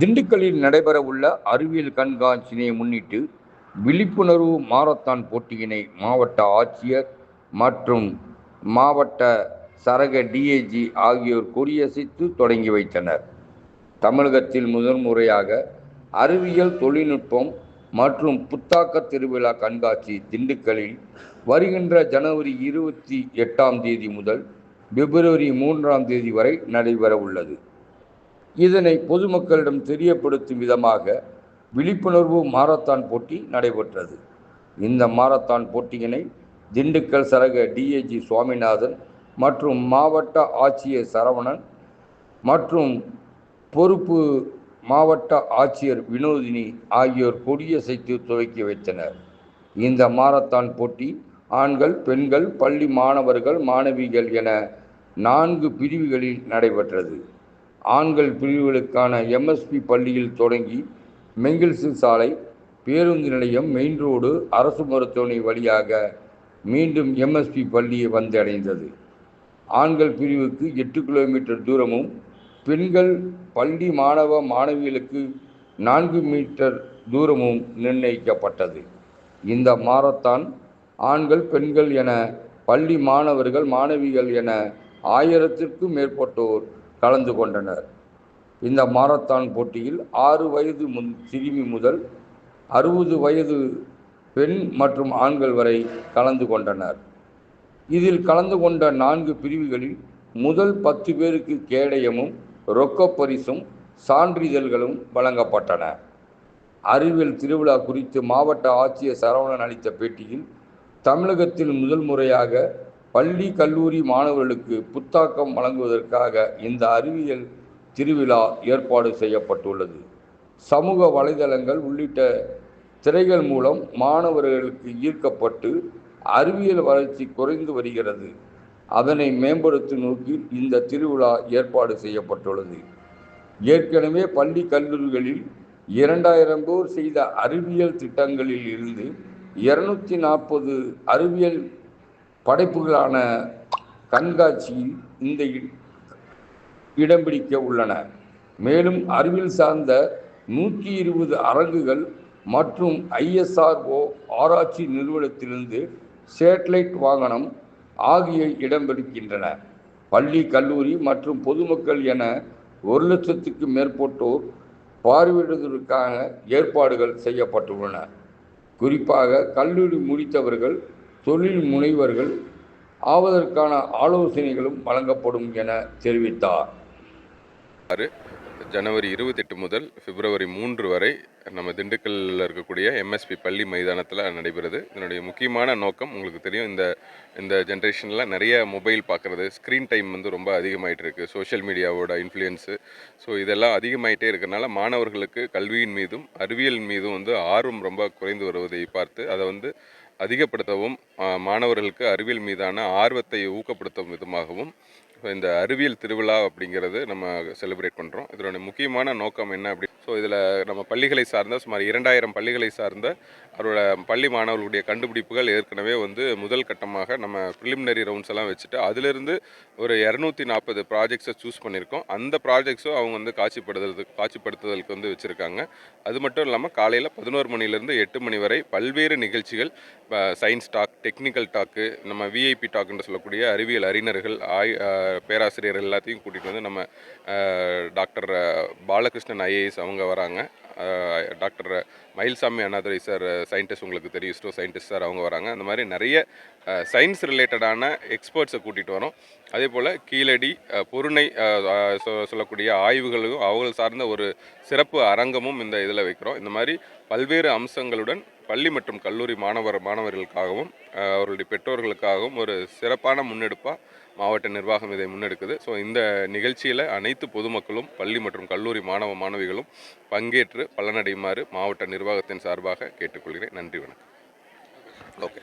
திண்டுக்கல்லில் நடைபெறவுள்ள அறிவியல் கண்காட்சியினை முன்னிட்டு விழிப்புணர்வு மாரத்தான் போட்டியினை மாவட்ட ஆட்சியர் மற்றும் மாவட்ட சரக டிஏஜி ஆகியோர் கொடியசைத்து தொடங்கி வைத்தனர். தமிழகத்தில் முதன்முறையாக அறிவியல் தொழில்நுட்பம் மற்றும் புத்தாக்க திருவிழா கண்காட்சி திண்டுக்கல்லில் வருகின்ற ஜனவரி இருபத்தி எட்டாம் தேதி முதல் பிப்ரவரி மூன்றாம் தேதி வரை நடைபெற உள்ளது இதனை பொதுமக்களிடம் தெரியப்படுத்தும் விதமாக விழிப்புணர்வு மாரத்தான் போட்டி நடைபெற்றது. இந்த மாரத்தான் போட்டியினை திண்டுக்கல் சரக டிஏஜி சுவாமிநாதன் மற்றும் மாவட்ட ஆட்சியர் சரவணன் மற்றும் பொறுப்பு மாவட்ட ஆட்சியர் வினோதினி ஆகியோர் கொடியசைத்து துவக்கி வைத்தனர். இந்த மாரத்தான் போட்டி ஆண்கள் பெண்கள் பள்ளி மாணவர்கள் மாணவிகள் என நான்கு பிரிவுகளில் நடைபெற்றது. ஆண்கள் பிரிவுகளுக்கான எம்எஸ்பி பள்ளியில் தொடங்கி மெங்கில்சு சாலை பேருந்து நிலையம் மெயின் ரோடு அரசு மருத்துவமனை வழியாக மீண்டும் எம்எஸ்பி பள்ளியை வந்தடைந்தது. ஆண்கள் பிரிவுக்கு எட்டு கிலோமீட்டர் தூரமும் பெண்கள் பள்ளி மாணவ மாணவிகளுக்கு நான்கு மீட்டர் தூரமும் நிர்ணயிக்கப்பட்டது. இந்த மாரத்தான் ஆண்கள் பெண்கள் என பள்ளி மாணவர்கள் மாணவிகள் என ஆயிரத்திற்கும் மேற்பட்டோர் கலந்து கொண்டனர். இந்த மாரத்தான் போட்டியில் ஆறு வயது முன் சிறுமி முதல் அறுபது வயது பெண் மற்றும் ஆண்கள் வரை கலந்து கொண்டனர். இதில் கலந்து கொண்ட நான்கு பிரிவுகளில் முதல் பத்து பேருக்கு கேடயமும் ரொக்க பரிசும் சான்றிதழ்களும் வழங்கப்பட்டன. அறிவியல் திருவிழா குறித்து மாவட்ட ஆட்சியர் சரவணன் அளித்த பேட்டியில் தமிழகத்தில் முதல் முறையாக பள்ளி கல்லூரி மாணவர்களுக்கு புத்தாக்கம் வழங்குவதற்காக இந்த அறிவியல் திருவிழா ஏற்பாடு செய்யப்பட்டுள்ளது. சமூக வலைதளங்கள் உள்ளிட்ட திரைகள் மூலம் மாணவர்களுக்கு ஈர்க்கப்பட்டு அறிவியல் வளர்ச்சி குறைந்து வருகிறது. அதனை மேம்படுத்தும் நோக்கில் இந்த திருவிழா ஏற்பாடு செய்யப்பட்டுள்ளது. ஏற்கனவே பள்ளி கல்லூரிகளில் இரண்டாயிரம் பேர் செய்த அறிவியல் திட்டங்களில் இருந்து இருநூற்றி நாற்பது அறிவியல் படைப்புகளான கண்காட்சியில் இந்த இடம் பிடிக்க உள்ளன. மேலும் அறிவியல் சார்ந்த நூற்றி இருபது அரங்குகள் மற்றும் ஐஎஸ்ஆர்ஓ ஆராய்ச்சி நிறுவனத்திலிருந்து சேட்டலைட் வாகனம் ஆகிய இடம்பெறுகின்றன பள்ளி கல்லூரி மற்றும் பொதுமக்கள் என ஒரு லட்சத்துக்கு மேற்பட்டோர் பார்வையிடுவதற்கான ஏற்பாடுகள் செய்யப்பட்டுள்ளன. குறிப்பாக கல்லூரி முடித்தவர்கள் தொழில் முனைவர்கள் ஆவதற்கான ஆலோசனைகளும் வழங்கப்படும் என தெரிவித்தார். ஜனவரி இருபத்தெட்டு முதல் பிப்ரவரி மூன்று வரை நம்ம திண்டுக்கல்லில் இருக்கக்கூடிய எம்எஸ்பி பள்ளி மைதானத்தில் நடைபெறுது. இதனுடைய முக்கியமான நோக்கம் உங்களுக்கு தெரியும் இந்த இந்த ஜென்ரேஷனில் நிறைய மொபைல் பார்க்குறது ஸ்க்ரீன் டைம் வந்து ரொம்ப அதிகமாகிட்டு இருக்குது சோஷியல் மீடியாவோட இன்ஃப்ளூயன்ஸு ஸோ இதெல்லாம் அதிகமாகிட்டே இருக்கிறனால மாணவர்களுக்கு கல்வியின் மீதும் அறிவியல் மீதும் வந்து ஆர்வம் ரொம்ப குறைந்து வருவதை பார்த்து அதை வந்து அதிகப்படுத்தவும் மாணவர்களுக்கு அறிவியல் மீதான ஆர்வத்தை ஊக்கப்படுத்தும் விதமாகவும் ஸோ இந்த அறிவியல் திருவிழா அப்படிங்கிறது நம்ம செலிப்ரேட் பண்ணுறோம் இதனுடைய முக்கியமான நோக்கம் என்ன அப்படி ஸோ இதில் நம்ம பள்ளிகளை சார்ந்த சுமார் இரண்டாயிரம் பள்ளிகளை சார்ந்த அவரோட பள்ளி மாணவர்களுடைய கண்டுபிடிப்புகள் ஏற்கனவே வந்து முதல் கட்டமாக நம்ம ப்ரிலிமினரி ரவுண்ட்ஸ் எல்லாம் வச்சுட்டு அதிலிருந்து ஒரு இரநூத்தி நாற்பது ப்ராஜெக்ட்ஸை சூஸ் பண்ணியிருக்கோம். அந்த ப்ராஜெக்ட்ஸும் அவங்க வந்து காட்சிப்படுத்துறதுக்கு காட்சிப்படுத்துதலுக்கு வந்து வச்சுருக்காங்க. அது மட்டும் இல்லாமல் காலையில் பதினோரு மணிலேருந்து எட்டு மணி வரை பல்வேறு நிகழ்ச்சிகள் சயின்ஸ் டாக் டெக்னிக்கல் டாக்கு நம்ம விஐபி டாக்குன்னு சொல்லக்கூடிய அறிவியல் அறிஞர்கள் ஆய் பேராசிரியர் எல்லாத்தையும் கூட்டிகிட்டு வந்து நம்ம டாக்டர் பாலகிருஷ்ணன் ஐஏஎஸ் அவங்க வராங்க. Doctor Mylswamy Annadurai sir scientist உங்களுக்கு தெரியும் இஸ்ரோ சயின்டிஸ்ட் சார் அவங்க வராங்க. அந்த மாதிரி நிறைய சயின்ஸ் ரிலேட்டடான எக்ஸ்பர்ட்ஸை கூட்டிகிட்டு வரோம். அதே போல் கீழடி பொருணை சொ- சொல்லக்கூடிய ஆய்வுகளும் அவர்கள் சார்ந்த ஒரு சிறப்பு அரங்கமும் இந்த இதில் வைக்கிறோம். இந்த மாதிரி பல்வேறு அம்சங்களுடன் பள்ளி மற்றும் கல்லூரி மாணவர் மாணவர்களுக்காகவும் அவருடைய அவர்களுடைய பெற்றோர்களுக்காகவும் ஒரு சிறப்பான முன்னெடுப்பாக மாவட்ட நிர்வாகம் இதை முன்னெடுக்குது. ஸோ இந்த நிகழ்ச்சியில் அனைத்து பொதுமக்களும் பள்ளி மற்றும் கல்லூரி மாணவ மாணவிகளும் பங்கேற்று பலனடையுமாறு மாவட்ட நிர்வாகத்தின் சார்பாக கேட்டுக்கொள்கிறேன். நன்றி வணக்கம். ஓகே